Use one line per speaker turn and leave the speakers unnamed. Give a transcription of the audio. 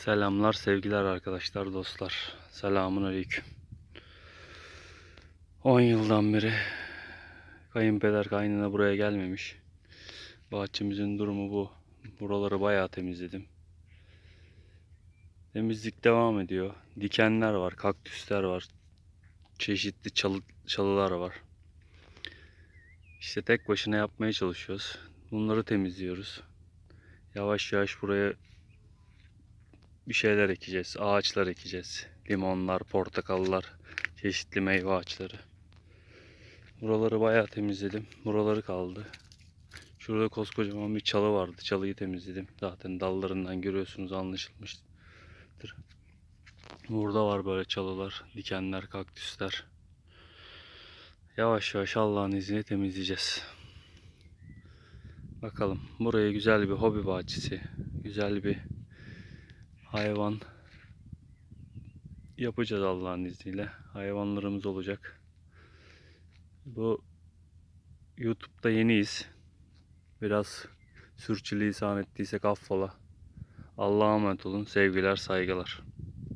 Selamlar, sevgiler arkadaşlar, dostlar. Selamun aleyküm. 10 yıldan beri kayınpeder kaynana buraya gelmemiş. Bahçemizin durumu bu. Buraları bayağı temizledim. Temizlik devam ediyor. Dikenler var, kaktüsler var. Çeşitli çalı, çalılar var. İşte tek başına yapmaya çalışıyoruz. Bunları temizliyoruz. Yavaş yavaş buraya bir şeyler ekeceğiz. Ağaçlar ekeceğiz. Limonlar, portakallar, çeşitli meyve ağaçları. Buraları bayağı temizledim. Buraları kaldı. Şurada koskocaman bir çalı vardı. Çalıyı temizledim. Zaten dallarından görüyorsunuz anlaşılmıştır. Burada var böyle çalılar, dikenler, kaktüsler. Yavaş yavaş Allah'ın izniyle temizleyeceğiz. Bakalım. Buraya güzel bir hobi bahçesi, güzel bir hayvan yapacağız Allah'ın izniyle. Hayvanlarımız olacak. Bu YouTube'da yeniyiz. Biraz sürçülisan ettiysek affola. Allah'a emanet olun. Sevgiler, saygılar.